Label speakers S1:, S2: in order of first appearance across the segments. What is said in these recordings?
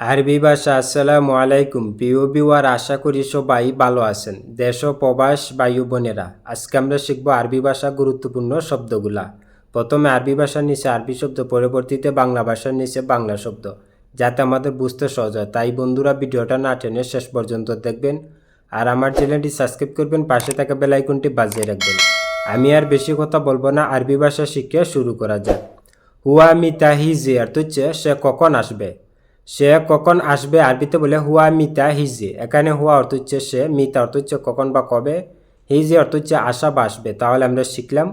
S1: আরবি ভাষা, আসসালামু আলাইকুম প্রিয় বিওয়ার আশা করি সবাই ভালো আছেন। দেশ প্রবাস বায়ু বোনেরা, আজকে আমরা শিখব আরবি ভাষা গুরুত্বপূর্ণ শব্দগুলা। প্রথমে আরবি ভাষার নিচে আরবি শব্দ, পরবর্তীতে বাংলা ভাষার নিচে বাংলা শব্দ। যাতে আমাদের বুঝতে সহজ হয়, তাই বন্ধুরা ভিডিওটা না টেনে শেষ পর্যন্ত দেখবেন। আর আমার চ্যানেলটি সাবস্ক্রাইব করবেন, পাশে থাকা বেল আইকনটি বাজিয়ে রাখবেন। আমি আর বেশি কথা বলব না, আরবি ভাষা শিখে শুরু করা যাক। হুয়া মিতা হিজি অর্থ হচ্ছে, সে কখন আসবে? সে কখন আসবে আরবিতে বলে, হুয়া মিতা হিজি। এখানে হুয়া অর্থ হচ্ছে সে, মিতা অর্থ হচ্ছে কখন বা কবে। হিজি অর্থ হচ্ছে আসা বা আসবে। তাহলে আমরা শিখলাম,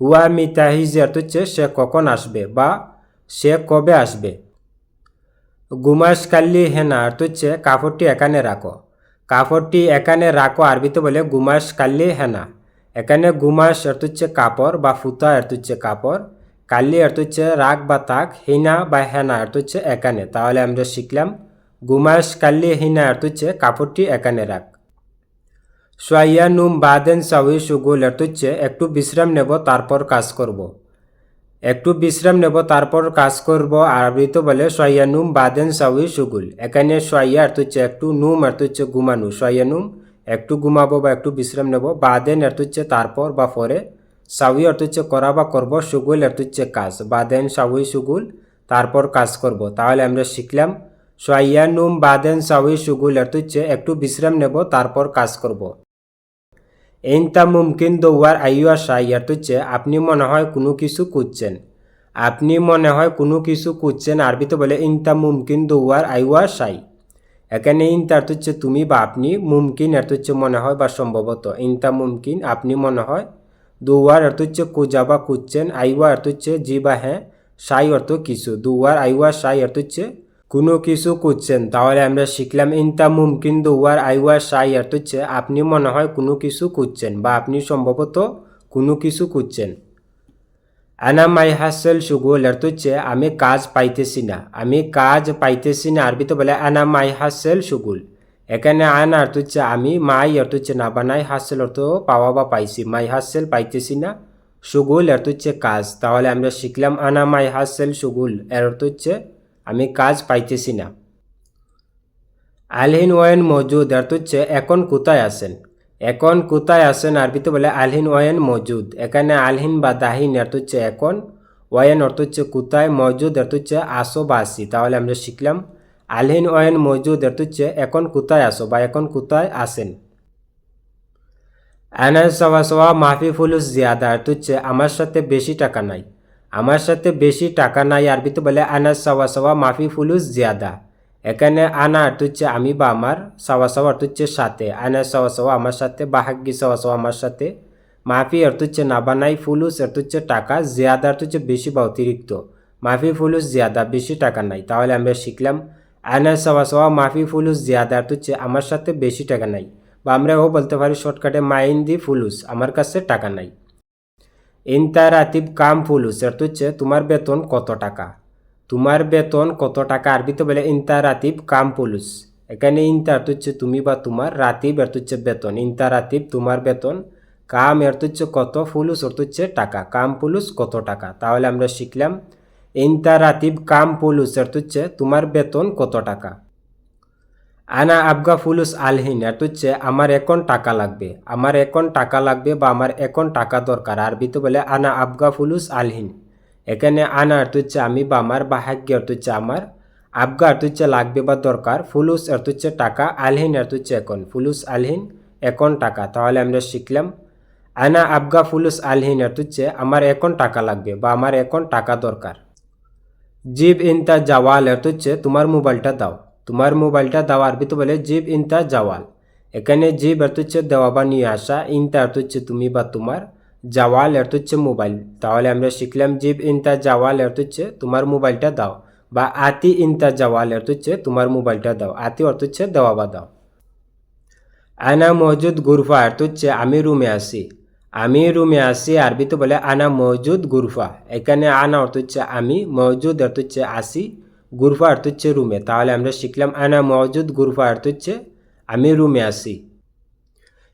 S1: হুয়া মিতা হিজি অর্থ হচ্ছে সে কখন আসবে বা সে কবে আসবে। গুমাস কাল্লি হেনা অর্থ হচ্ছে, কাপড়টি এখানে রাখো। কাপড়টি এখানে রাখো আরবিতে বলে, গুমাস কাল্লি হেনা। এখানে গুমাস অর্থ হচ্ছে কাপড় বা ফুতা অর্থ হচ্ছে কাপড়। কাল্লি অর্থ হচ্ছে রাগ বা তাক, হিনা বা হেনা অর্থ হচ্ছে এখানে তাহলে আমরা শিখলাম, গুমাস কাল্লি হিনা অর্থ হচ্ছে কাপড়টি এখানে রাখ। সোয়াইয়া নুম বাদেন সাউই সুগুল অর্থ হচ্ছে একটু বিশ্রাম নেব, তারপর কাজ করব। একটু বিশ্রাম নেব, তারপর কাজ করব। আরবিতে বলে সোয়াইয়া নুম বাদেন সাউই সুগুল। এখানে সোয়াইয়া অর্থ হচ্ছে একটু নুম, অর্থ হচ্ছে ঘুমানো। সোয়াইয়া নুম, একটু ঘুমাবো বা একটু বিশ্রাম নেব। বাদেন অর্থ হচ্ছে তারপর বা পরে সাউই অর্থ হচ্ছে করা বা করব, সুগুল অর্থ হচ্ছে কাজ। বা দেন সাউই সুগুল, তারপর কাজ করব। তাহলে আমরা শিখলাম সোয়াইয়া নুম বা দেন সাউই সুগুল অর্থ হচ্ছে একটু বিশ্রাম নেব, তারপর কাজ করব। এইনতা মুমকিন দৌয়ার আইয়া সাই অর্থ হচ্ছে, আপনি মনে হয় কোনো কিছু খুঁজছেন। আপনি মনে হয় কোনো কিছু খুঁজছেন, আরবিতে বলে ইনতা মুমকিন দৌয়ার আইয়া সাই। এখানে ইনতা অর্থ হচ্ছে তুমি বা আপনি, মুমকিন অর্থ হচ্ছে মনে হয় বা সম্ভবত। ইনতা মুমকিন, আপনি মনে হয় দুয়ার অর্থ হচ্ছে কুজা বা কুচ্ছেন, আইওয়া অর্থ হচ্ছে জি বা হ্যাঁ সাই অর্থ কিছু। দুয়ার, আইওয়া, সাই অর্থ হচ্ছে কোনো কিছু কুচ্ছেন। তাহলে আমরা শিখলাম ইনতা মুমকিন দুয়ার, আইওয়া, সাই অর্থ হচ্ছে আপনি মনে হয় কোনো কিছু কুচ্ছেন বা আপনি সম্ভবত কোনো কিছু কুচ্ছেন। আনা মাই হাসেল সুগুল অর্থ হচ্ছে আমি কাজ পাইতেছি না। আমি কাজ পাইতেছি না। আরবিতে বলে আনা মাই হাসেল সুগুল। এখানে আনা অর্থ হচ্ছে আমি, মাই অর্থ হচ্ছে না বানাই, হাসেল অর্থ পাওয়া বা পাইছি। মাই হাসেল পাইতেছি না, সুগুল অর্থ হচ্ছে কাজ। তাহলে আমরা শিখলাম আনা, মাই হাসেল, সুগুল এর অর্থ হচ্ছে আমি কাজ পাইতেছি না। আলহিন ওয়েন মজুদ অর্থ হচ্ছে এখন কোথায় আছেন? এখন কোথায় আছেন আরবিতে বলে আলহিন ওয়েন মজুদ। এখানে আলহিন বা দাহিন অর্থ হচ্ছে এখন ওয়েন অর্থ হচ্ছে কোথায়, মজুদ অর্থ হচ্ছে আসো বা আসি তাহলে আমরা শিখলাম আলহিন ওয়েন মজুদ অর্থ হচ্ছে এখন কোথায় আসো বা এখন কোথায় আসেন আনার সওয়া সওয়া মাফি ফুলুস জিয়াদা অর্থ হচ্ছে আমার সাথে বেশি টাকা নাই। আমার সাথে বেশি টাকা নাই, আরবিতে বলে আনার সওয়া সওয়া মাফি ফুলুস জিয়াদা। এখানে আনা হচ্ছে আমি বা আমার সওয়া সওয়া হচ্ছে সাথে। আনার সওয়া সওয়া, আমার সাথে। বাহাগ্যি সওয়া সওয়া, আমার সাথে। মাফি হচ্ছে না বানাই ফুলুস হচ্ছে টাকা। জিয়াদা হচ্ছে বেশি বা অতিরিক্ত। মাফি ফুলুস জিয়াদা, বেশি টাকা নাই। তাহলে আমরা শিখলাম আনা সওয়া সওয়া মাফি ফুলুস জিয়াদা হচ্ছে আমার সাথে বেশি টাকা নাই। বা আমরা ও বলতে পারি, শর্টকাটে মাইন দি ফুলুস, আমার কাছে টাকা নাই। ইনতা রাতিব কাম ফুলুস অর্থ হচ্ছে তোমার বেতন কত টাকা? তোমার বেতন কত টাকা? আরবিতে বলে ইনতা রাতিব কাম ফুলুস। এখানে ইনতা অর্থ হচ্ছে তুমি বা তোমার, রাতিব অর্থ হচ্ছে বেতন। ইনতা রাতিব তোমার বেতন, কাম অর্থ হচ্ছে কত, ফুলুস অর্থ হচ্ছে টাকা। কাম ফুলুস কত টাকা? তাহলে আমরা শিখলাম ইনতা রাতিব কাম অর্থ হচ্ছে তোমার বেতন কত টাকা? আনা আবগা ফুলুস আলহিন অর্থ হচ্ছে আমার এখন টাকা লাগবে। আমার এখন টাকা লাগবে বা আমার এখন টাকা দরকার আরবিতে বলে আনা আবগা ফুলুস আলহিন। এখানে আনা অর্থ হচ্ছে আমি বা আমার বা হাগ্য অর্থ হচ্ছে আমার আবগা অর্থ হচ্ছে লাগবে বা দরকার ফুলুস অর্থ হচ্ছে টাকা আলহিন অর্থ হচ্ছে এখন ফুলুস আলহিন এখন টাকা। তাহলে আমরা শিখলাম, আনা আবগা ফুলুস আলহিন অর্থ হচ্ছে আমার এখন টাকা লাগবে বা আমার এখন টাকা দরকার জিব ইনতা জাওয়াল অর্থ হচ্ছে তোমার মোবাইলটা দাও তোমার মোবাইলটা দাও আরবিতে বলে জিব ইনতা জাওয়াল এখানে জিব অর্থ হচ্ছে দেওয়া বা নিয়ে আসা ইনতা অর্থ হচ্ছে তুমি বা তোমার জাওয়াল অর্থ হচ্ছে মোবাইল তাহলে আমরা শিখলাম জিব ইনতা জাওয়াল অর্থ হচ্ছে তোমার মোবাইলটা দাও বা আতি ইনতা জাওয়াল অর্থ হচ্ছে তোমার মোবাইলটা দাও আতি অর্থ হচ্ছে দেওয়া বা দাও আনা মজুদ গুরফা অর্থ হচ্ছে আমি রুমে আসি আমি রুমে আসি আরবিতে বলে আনা মজুদ গুরফা। এখানে আনা অর্থ হচ্ছে আমি, মজুদ অর্থ হচ্ছে আসি, গুরফা অর্থ হচ্ছে রুমে। তাহলে আমরা শিখলাম আনা মজুদ গুরফা অর্থ হচ্ছে আমি রুমে আসি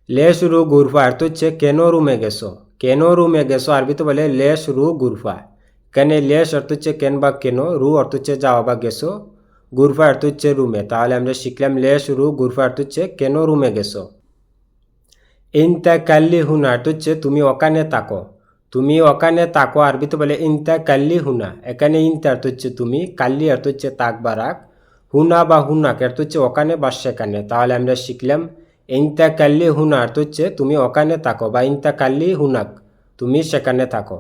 S1: লেশ রু গুরফা অর্থ হচ্ছে কেন রুমে গেছো? কেন রুমে গেছো? আরবিতে বলে লেশ রু গুরফা। কেন লেশ অর্থ হচ্ছে কেন বা কেন, রু অর্থ হচ্ছে যাওয়া বা গেছো, গুরফা অর্থ হচ্ছে রুমে। তাহলে আমরা শিখলাম লেশ রু গুরফা অর্থ হচ্ছে কেন রুমে গেছো। ইনতা কাল্লি হুনা অর্থ হচ্ছে তুমি ওখানে তাকো তুমি ওখানে তাকো আরবিতে বলে ইনতা কাল্লি হুনা এখানে ইনতা অর্থ হচ্ছে তুমি কাল্লি অর্থ হচ্ছে তাক বা রাখ হুনা বা হুনাক অর্থ হচ্ছে ওখানে বা সেখানে তাহলে আমরা শিখলাম ইনতা কাল্লি হুনা অর্থ হচ্ছে তুমি ওখানে তাকো বা ইনতা কাল্লি হুনাক তুমি সেখানে থাকো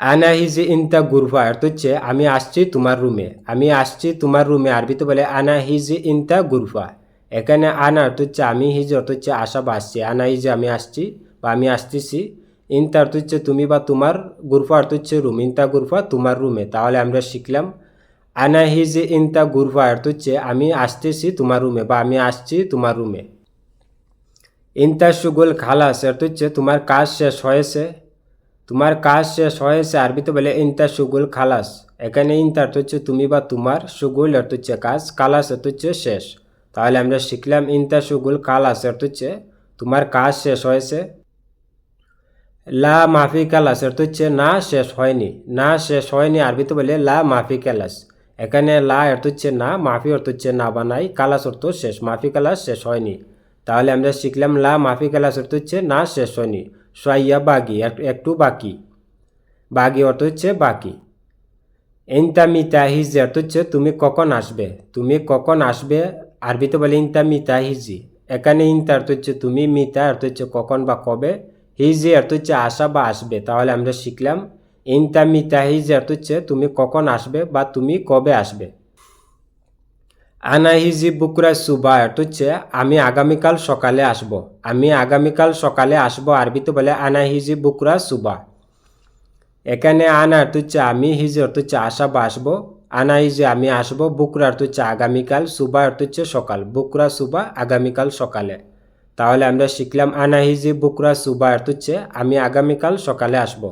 S1: আনা হিজি ইনতা গুরফা অর্থ হচ্ছে আমি আসছি তোমার রুমে আমি আসছি তোমার রুমে আরবিতে বলে আনা হিজি ইনতা গুরফা এখানে আনা অর্থ হচ্ছে আমি হিজি অর্থ হচ্ছে আসা বা আসছি। আনা হিজি আমি আসছি বা আমি আসতেছি। ইনতা অর্থ হচ্ছে তুমি বা তোমার গুরফা অর্থ হচ্ছে রুম। ইনতা গুরফা তোমার রুমে। তাহলে আমরা শিখলাম। আনা হিজি ইনতা গুরফা অর্থ হচ্ছে আমি আসতেছি তোমার রুমে বা আমি আসছি তোমার রুমে। ইনতা সুগুল খালাস অর্থ হচ্ছে তোমার কাজ শেষ হয়েছে। তোমার কাজ শেষ হয়েছে, আরবিতে বলে ইনতা সুগুল খালাস। এখানে ইনতা অর্থ হচ্ছে তুমি বা তোমার সুগুল অর্থ হচ্ছে কাজ কালাস অর্থ হচ্ছে শেষ। তাহলে আমরা শিখলাম ইনতা সুগুল খালাস অর্থ হচ্ছে তোমার কাজ শেষ হয়েছে। লা মাফি কালাস অর্থ হচ্ছে না শেষ হয়নি। না শেষ হয়নি আরবিতে বলে লা মাফি কালাস। এখানে লা অর্থ হচ্ছে না, মাফি অর্থ হচ্ছে না বানাই কালাস অর্থ শেষ, মাফি কালাস শেষ হয়নি। তাহলে আমরা শিখলাম লা মাফি কালাস অর্থ হচ্ছে না শেষ হয়নি। সোয়াইয়া বাগি, এক- একটু বাকি। বাগি অর্থ হচ্ছে বাকি। ইনতা মিতা হিজি অর্থ হচ্ছে তুমি কখন আসবে? তুমি কখন আসবে? আরবিতে বলে ইনতা মিতা হিজি। এখানে ইনতা অর্থ হচ্ছে তুমি, মিতা অর্থ হচ্ছে কখন বা কবে। হিজি অর্থ হচ্ছে আসা বা আসবে, তাহলে আমরা শিখলাম। ইনতা মিতা হিজি অর্থ হচ্ছে তুমি কখন আসবে বা তুমি কবে আসবে। আনাহিজি বুকরা সুবা অর্থ হচ্ছে আমি আগামীকাল সকালে আসব। আমি আগামীকাল সকালে আসব আরবিতে বলে আনাহিজি বুকরা সুবা। এখানে আনা অর্থ হচ্ছে আমি, হিজি অর্থ হচ্ছে আসা বা আসব। আনা হিজি আমি আসব বুকরা অর্থ হচ্ছে আগামীকাল সুবা অর্থ হচ্ছে সকাল, বুকরা সুবা আগামীকাল সকালে। তাহলে আমরা শিখলাম আনা হিজি বুকরা সুবা অর্থ হচ্ছে আমি আগামীকাল সকালে আসব।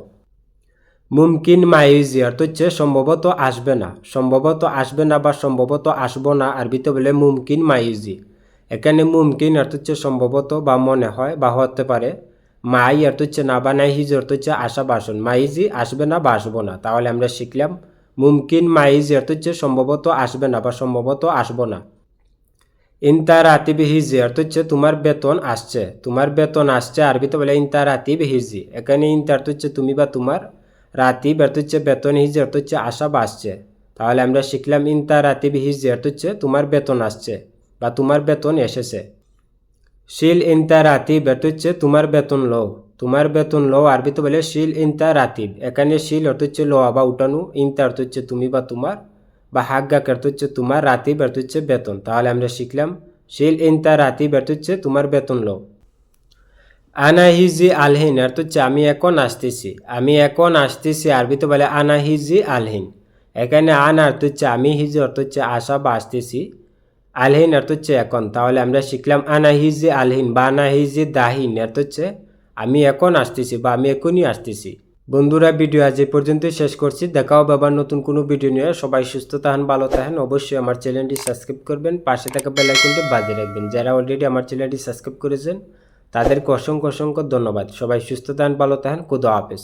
S1: মুমকিন মাইজি অর্থ হচ্ছে সম্ভবত আসবে না, সম্ভবত আসবে না বা সম্ভবত আসব না, আরবিতে বলে মুমকিন মাইজি এখানে মুমকিন অর্থ হচ্ছে সম্ভবত বা মনে হয় বা হতে পারে। মাই অর্থ হচ্ছে না বা নাই হিজি অর্থ হচ্ছে আশা বাসন মাইজি আসবে না বা আসব না। তাহলে আমরা শিখলাম মুমকিন অর্থ হচ্ছে সম্ভবত আসবে না বা সম্ভবত আসব না। ইনতা রাতিব হিজি অর্থ হচ্ছে তোমার বেতন আসছে। তোমার বেতন আসছে আরবিতে বলে ইনতা রাতিব হিজি এখানে ইনতা অর্থ তুমি বা তোমার রাতি অর্থ হচ্ছে বেতন হিজি অর্থ হচ্ছে আশা বা আসছে। তাহলে আমরা শিখলাম ইনতা রাতিব হিজি অর্থ হচ্ছে তোমার বেতন আসছে বা তোমার বেতন এসেছে। শিল ইনতা রাতিব অর্থ হচ্ছে তোমার বেতন লো তোমার বেতন লো আরবিতে বলে শিল ইনতা রাতিব এখানে শিল অর্থ হচ্ছে লোয়া বা উঠানো ইনতা অর্থ হচ্ছে তুমি বা তোমার বা হাগ্গা অর্থ হচ্ছে তোমার রাতিব অর্থ হচ্ছে বেতন তাহলে আমরা শিখলাম শিল ইনতা রাতিব অর্থ হচ্ছে তোমার বেতন লো আনাহিজি আলহিন অর্থ হচ্ছে আমি এখন আসতেছি আমি এখন আসতেছি আরবিতে বলে আনাহিজি আলহিন এখানে আন অর্থ হচ্ছে আমি হিজি অর্থ হচ্ছে আসা বা আসতেছি আলহিন অর্থ হচ্ছে এখন তাহলে আমরা শিখলাম আনাহিজি আলহিন বা আনাহিজি দাহিন অর্থ হচ্ছে আমি এখন আসতেছি বা আমি এখনই আসতেছি। বন্ধুরা, ভিডিও আজ এই পর্যন্তই শেষ করছি। দেখাও হবে আবার নতুন কোনো ভিডিও নিয়ে। সবাই সুস্থ থাকেন, ভালো থাকেন। অবশ্যই আমার চ্যানেলটি সাবস্ক্রাইব করবেন। পাশে থাকা বেলাইকনটি বাজিয়ে রাখবেন। যারা অলরেডি আমার চ্যানেলটি সাবস্ক্রাইব করেছেন, তাদেরকে অসংখ্য অসংখ্য ধন্যবাদ। সবাই সুস্থ থাকেন, ভালো থাকেন। খুদা হাফেজ।